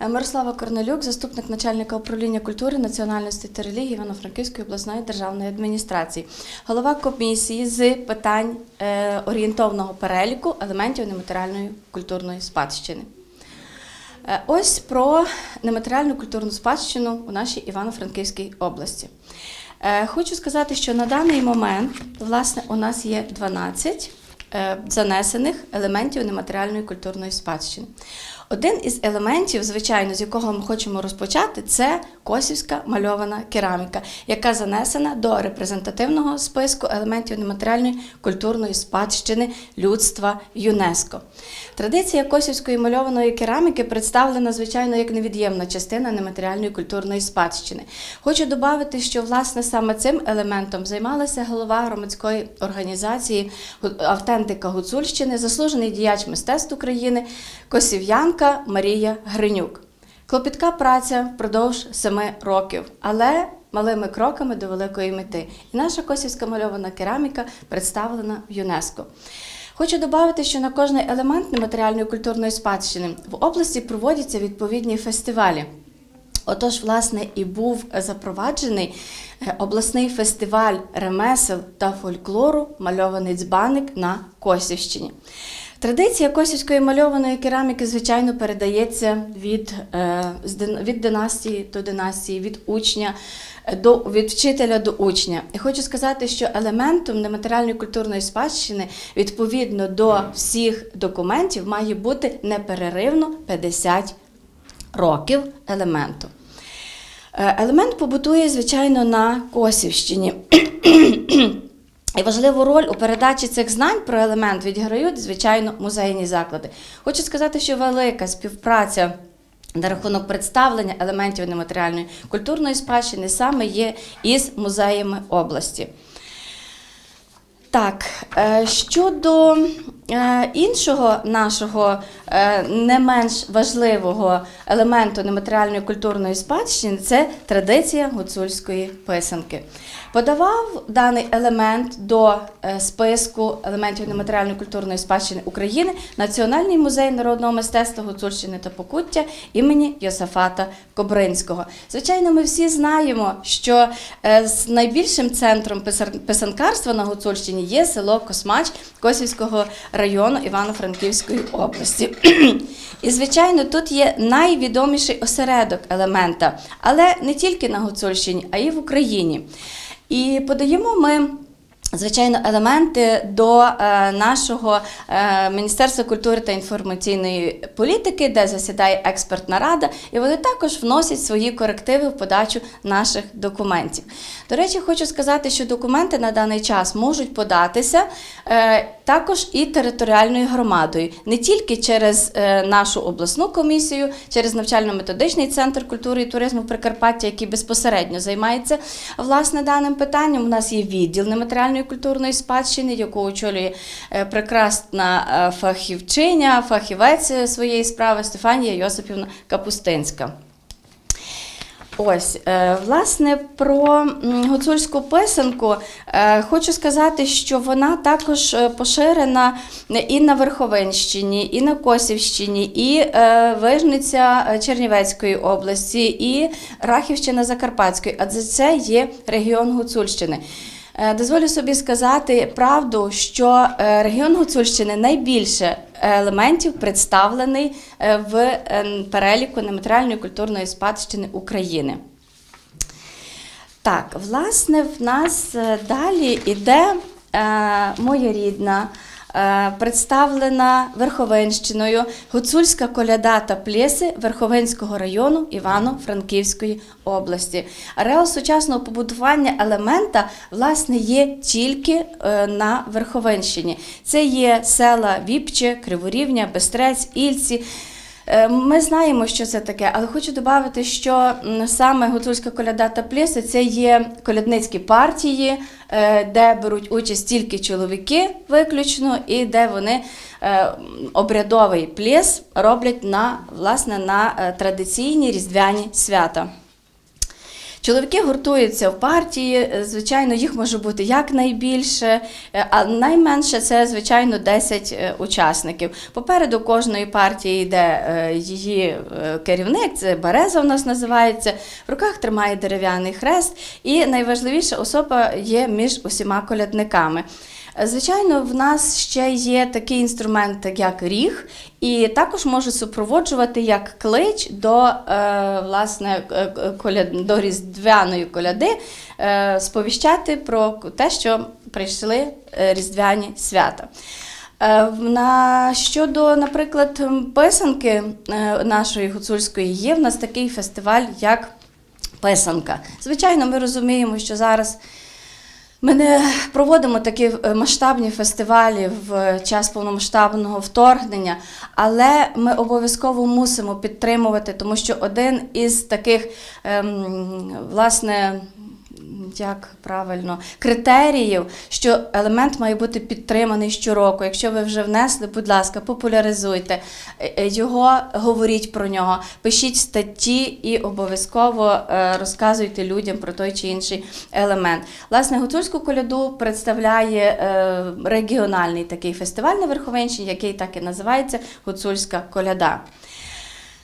Е, Мирослава Корнелюк, заступник начальника управління культури, національності та релігії Івано-Франківської обласної державної адміністрації, голова комісії з питань е, орієнтовного переліку елементів нематеріальної культурної спадщини. Е, Ось про нематеріальну культурну спадщину у нашій Івано-Франківській області. Хочу сказати, що на даний момент власне у нас є 12 е, занесених елементів нематеріальної культурної спадщини. Один із елементів, звичайно, з якого ми хочемо розпочати, це косівська мальована кераміка, яка занесена до репрезентативного списку елементів нематеріальної культурної спадщини людства ЮНЕСКО. Традиція косівської мальованої кераміки представлена, звичайно, як невід'ємна частина нематеріальної культурної спадщини. Хочу додати, що власне саме цим елементом займалася голова громадської організації «Гу- Автентика Гуцульщини, заслужений діяч мистецтв України, косів'янка Марія Гринюк. Клопітка праця впродовж семи років, але малими кроками до великої мети. І наша косівська мальована кераміка представлена в ЮНЕСКО. Хочу додати, що на кожний елемент нематеріальної культурної спадщини в області проводяться відповідні фестивалі. Отож, власне, і був запроваджений е, обласний фестиваль ремесел та фольклору Мальований дзбаник на Косівщині. Традиція косівської мальованої кераміки, звичайно, передається від, е, від династії до династії, від учня е, до від вчителя до учня. І хочу сказати, що елементом нематеріальної культурної спадщини відповідно до всіх документів має бути непереривно 50 років елементу. Е, Елемент побутує, звичайно, на Косівщині. І важливу роль у передачі цих знань про елемент відіграють, звичайно, музейні заклади. Хочу сказати, що велика співпраця на рахунок представлення елементів нематеріальної культурної спадщини саме є із музеями області. Так, е, щодо е, іншого нашого е, не менш важливого елементу нематеріальної культурної спадщини, це традиція гуцульської писанки. Подавав даний елемент до списку елементів нематеріальної культурної спадщини України Національний музей народного мистецтва Гуцульщини та Покуття імені Йосафата Кобринського. Звичайно, ми всі знаємо, що з найбільшим центром писанкарства на Гуцульщині є село Космач Косівського району Івано-Франківської області. І, звичайно, тут є найвідоміший осередок елемента, але не тільки на Гуцульщині, а й в Україні. І подаємо ми. Звичайно, елементи до е, нашого е, Міністерства культури та інформаційної політики, де засідає експертна рада, і вони також вносять свої корективи в подачу наших документів. До речі, хочу сказати, що документи на даний час можуть податися е, також і територіальною громадою, не тільки через нашу обласну комісію, через навчально-методичний центр культури і туризму Прикарпаття, який безпосередньо займається власне даним питанням. У нас є відділ нематеріальної культурної спадщини, яку очолює е, прекрасна е, фахівчиня, фахівець е, своєї справи Стефанія Йосипівна Капустинська. Ось, власне, про гуцульську писанку хочу сказати, що вона також поширена і на Верховинщині, і на Косівщині, і Вижниця Чернівецької області, і Рахівщина Закарпатської, адже це є регіон Гуцульщини. Е, Дозволю собі сказати правду, що е, регіон Гуцульщини найбільше елементів представлений е, в е, переліку нематеріальної культурної спадщини України. Так, власне, в нас е, далі іде е, моя рідна. Е, Представлена Верховенщиною гуцульська коляда та плеси Верховенського району Івано-Франківської області. Ареал сучасного побудування елемента власне є тільки е, на Верховенщині. Це є села Віпче, Криворівня, Бестрець, Ільці. Е, Ми знаємо, що це таке, але хочу додати, що саме гуцульська коляда та пліси це є колядницькі партії, е, де беруть участь тільки чоловіки виключно, і де вони е, обрядовий пліс роблять на, власне, на традиційні різдвяні свята. Чоловіки гуртуються в партії, е, звичайно, їх може бути якнайбільше, е, а найменше це, звичайно, 10 е, учасників. Попереду кожної партії йде її керівник, це Береза у нас називається, в руках тримає дерев'яний хрест, і найважливіша особа є між усіма колядниками. Е, Звичайно, в нас ще є такий інструмент, як ріг, і також може супроводжувати як клич до, е, власне, е, е, до різдвяної коляди, е, сповіщати про те, що прийшли різдвяні свята. На щодо, наприклад, писанки нашої гуцульської є в нас такий фестиваль, як писанка. Звичайно, ми розуміємо, що зараз ми не проводимо такі е, масштабні фестивалі в час повномасштабного вторгнення, але ми обов'язково мусимо підтримувати, тому що один із таких, ем, власне, як правильно, критеріїв, що елемент має бути підтриманий щороку. Якщо ви вже внесли, будь ласка, популяризуйте е, е, його, говоріть про нього, пишіть статті і обов'язково е, розказуйте людям про той чи інший елемент. Власне, гуцульську коляду представляє регіональний такий фестиваль на Верховенщині, який так і називається Гуцульська коляда.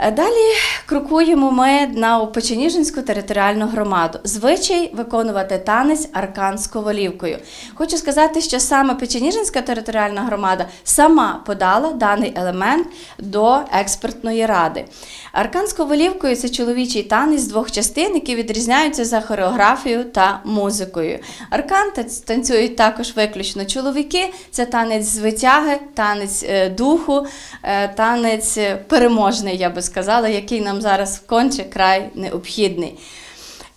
Е, Далі крокуємо ми на Печеніжинську територіальну громаду. Звичай виконувати танець аркан з ковалівкою. Хочу сказати, що саме Печеніжинська територіальна громада сама подала даний елемент до експертної ради. Аркан з ковалівкою це чоловічий танець з двох частин, які відрізняються за хореографією та музикою. Аркан танцюють також виключно чоловіки. Це танець з витяги, танець е, духу, е, танець переможний, я би сказала, який нам зараз конче край необхідний.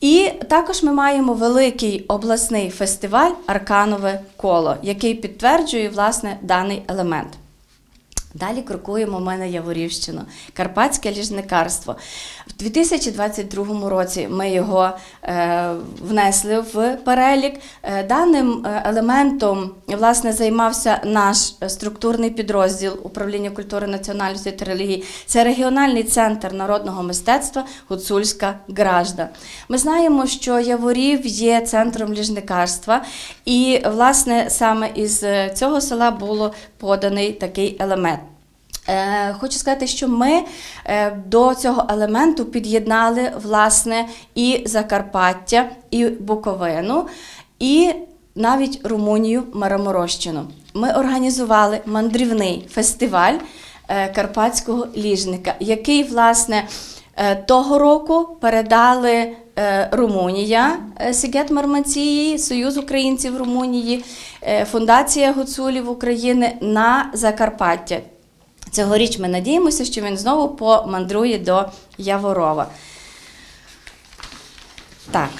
І також ми маємо великий обласний фестиваль Арканове коло, який підтверджує власне даний елемент. Далі крокуємо ми на Яворівщину, Карпатське ліжникарство. В 2022 році ми його е, внесли в перелік. Е, даним е, елементом власне займався наш структурний підрозділ управління культури національності та релігії. Це регіональний центр народного мистецтва Гуцульська Гражда. Ми знаємо, що Яворів є центром ліжникарства, і власне саме із е, цього села було поданий такий елемент. Е, Хочу сказати, що ми е, до цього елементу під'єднали власне і Закарпаття, і Буковину, і навіть Румунію Мараморощину. Ми організували мандрівний фестиваль е, карпатського ліжника, який власне того року передали Румунія Сігет Мармації, Союз українців Румунії, Фундація Гуцулів України на Закарпаття. Цьогоріч ми надіємося, що він знову помандрує до Яворова. Так.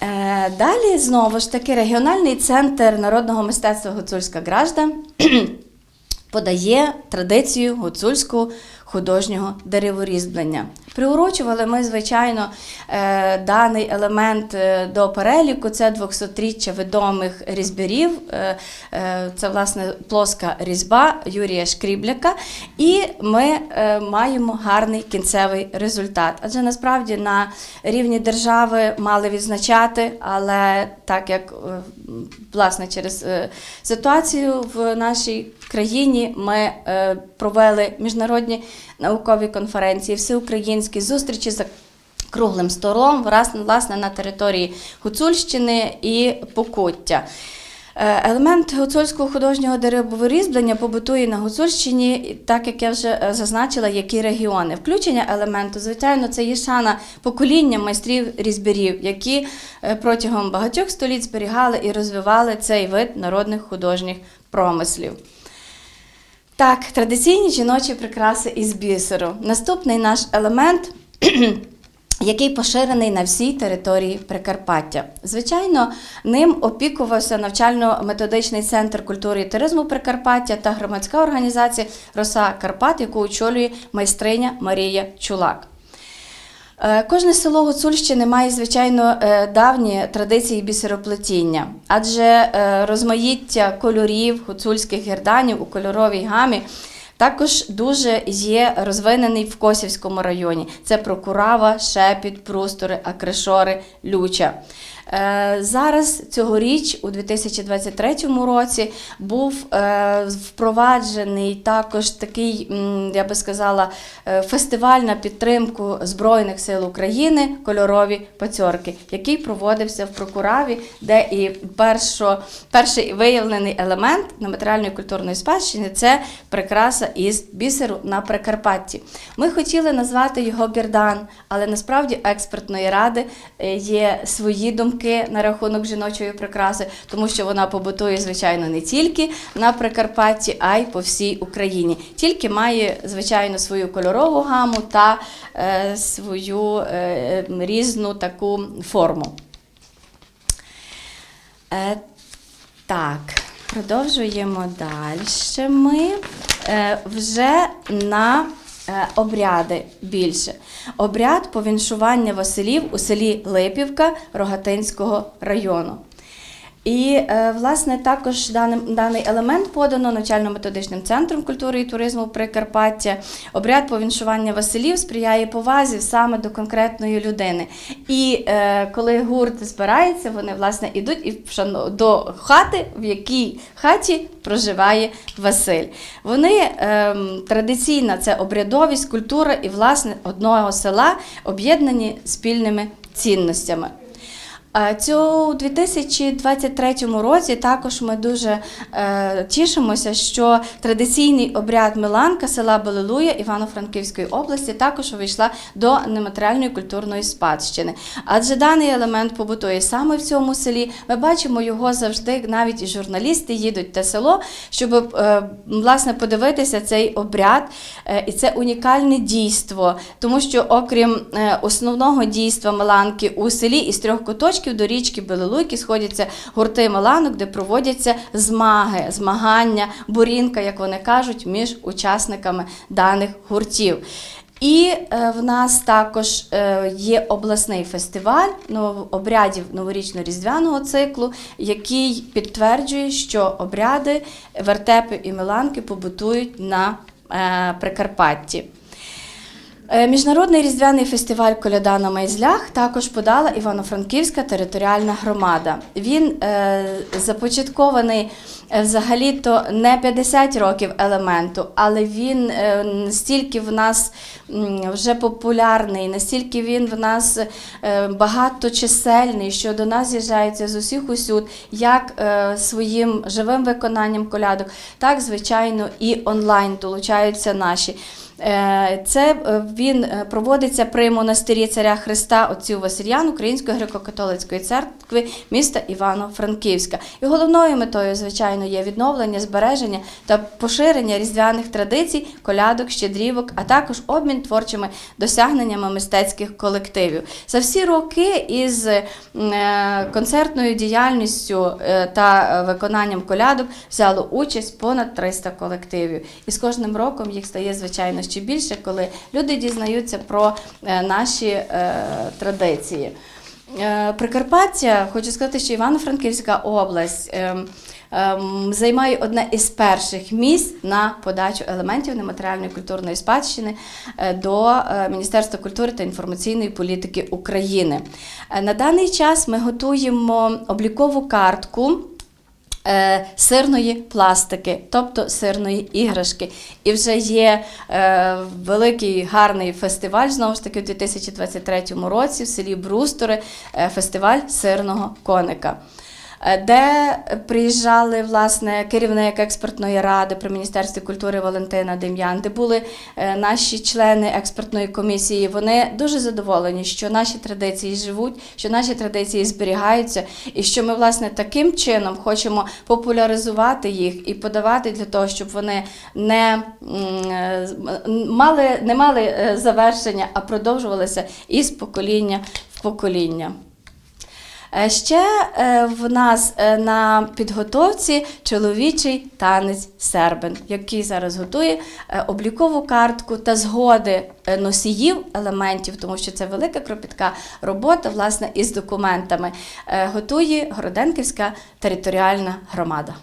Е, далі знову ж таки регіональний центр народного мистецтва Гуцульська Гражда подає традицію гуцульського художнього дереворізблення. Приурочували ми, звичайно, е, даний елемент е, до переліку. Це 200-річчя відомих різьбярів. Е, Це, власне, плоска різьба Юрія Шкрібляка. І ми маємо гарний кінцевий результат. Адже насправді на рівні держави мали відзначати, але так як власне через е, ситуацію в нашій країні ми е, провели міжнародні наукові конференції, всеукраїнські зустрічі за круглим столом, власне, власне на території Гуцульщини і Покуття. Е, Елемент гуцульського художнього дереворізблення побутує на Гуцульщині, так як я вже е, зазначила, які регіони. Включення елементу, звичайно, це є шана покоління майстрів різьбярів, які е, протягом багатьох століть зберігали і розвивали цей вид народних художніх промислів. Так, традиційні жіночі прикраси із бісеру. Наступний наш елемент. Який поширений на всій території Прикарпаття. Звичайно, ним опікувався навчально-методичний центр культури і туризму Прикарпаття та громадська організація Роса Карпат, яку очолює майстриня Марія Чулак. Е, Кожне село Гуцульщини має, звичайно, е, давні традиції бісероплетіння, адже е, розмаїття кольорів гуцульських герданів у кольоровій гамі Також дуже є розвинений в Косівському районі. Це Прокурава, Шепіт, Прустори, Акришори, Люча. Е, Зараз цьогоріч, у 2023 році, був е, впроваджений також такий, я би сказала, е, фестиваль на підтримку Збройних сил України Кольорові пацьорки, який проводився в Прокураві, де і першо, перший виявлений елемент нематеріальної культурної спадщини це прикраса із бісеру на Прикарпатті. Ми хотіли назвати його гердан, але насправді експертної ради є свої думки на рахунок жіночої прикраси, тому що вона побутує, звичайно, не тільки на Прикарпатті, а й по всій Україні. Тільки має, звичайно, свою кольорову гаму та е, свою е, різну таку форму. Е, так, продовжуємо далі. Ми е, вже на обряди більше. Обряд повіншування Василів у селі Липівка Рогатинського району. І, е, власне, також даний, елемент подано навчально-методичним центром культури і туризму Прикарпаття. Обряд повіншування Василів сприяє повазі саме до конкретної людини. І е, коли гурт збирається, вони власне ідуть і до хати, в якій хаті проживає Василь. Вони ем, традиційна це обрядовість, культура і власне одного села об'єднані спільними цінностями. Е, у 2023 році також ми дуже е, тішимося, що традиційний обряд Миланка села Балилуя Івано-Франківської області також увійшла до нематеріальної культурної спадщини. Адже даний елемент побутує саме в цьому селі. Ми бачимо його завжди, навіть і журналісти їдуть в те село, щоб е, власне подивитися цей обряд. І це унікальне дійство, тому що окрім основного дійства Миланки у селі із трьох куточків до річки Белилуйки сходяться гурти Миланок, де проводяться змаги, змагання, бурінка, як вони кажуть, між учасниками даних гуртів. І е, в нас також е, є обласний фестиваль обрядів новорічно-різдвяного циклу, який підтверджує, що обряди вертепи і миланки побутують на е, Прикарпатті. Е, Міжнародний різдвяний фестиваль Коляда на Майзлях також подала Івано-Франківська територіальна громада. Він е, започаткований е, взагалі-то не 50 років елементу, але він е, настільки в нас вже популярний, настільки він в нас е, багаточисельний, що до нас з'їжджаються з усіх усюд, як е, своїм живим виконанням колядок, так звичайно і онлайн долучаються наші. Е, Це е, він е, проводиться при монастирі царя Христа отців Васильян Української греко-католицької церкви міста Івано-Франківська. І головною метою, звичайно, є відновлення, збереження та поширення різдвяних традицій, колядок, щедрівок, а також обмін творчими досягненнями мистецьких колективів. За всі роки із концертною діяльністю та виконанням колядок взяло участь понад 300 колективів. І з кожним роком їх стає звичайно ще більше, коли люди дізнаються про е, наші е, традиції. Е, Прикарпаття, хочу сказати, що Івано-Франківська область займає одне із перших місць на подачу елементів нематеріальної культурної спадщини до Міністерства культури та інформаційної політики України. На даний час ми готуємо облікову картку сирної пластики, тобто сирної іграшки. І вже є е, великий гарний фестиваль, знову ж таки, у 2023 році в селі Брустори, е, фестиваль сирного коника. Е, Де приїжджали власне керівник експертної ради при міністерстві культури Валентина Дем'ян, де були е, наші члени експертної комісії. Вони дуже задоволені, що наші традиції живуть, що наші традиції зберігаються, і що ми власне таким чином хочемо популяризувати їх і подавати для того, щоб вони не е, мали, не мали завершення, а продовжувалися із покоління в покоління. Е, Ще е, в нас е, на підготовці чоловічий танець сербен, який зараз готує облікову картку та згоди носіїв елементів, тому що це велика кропітка робота власне із документами. Готує Городенківська територіальна громада.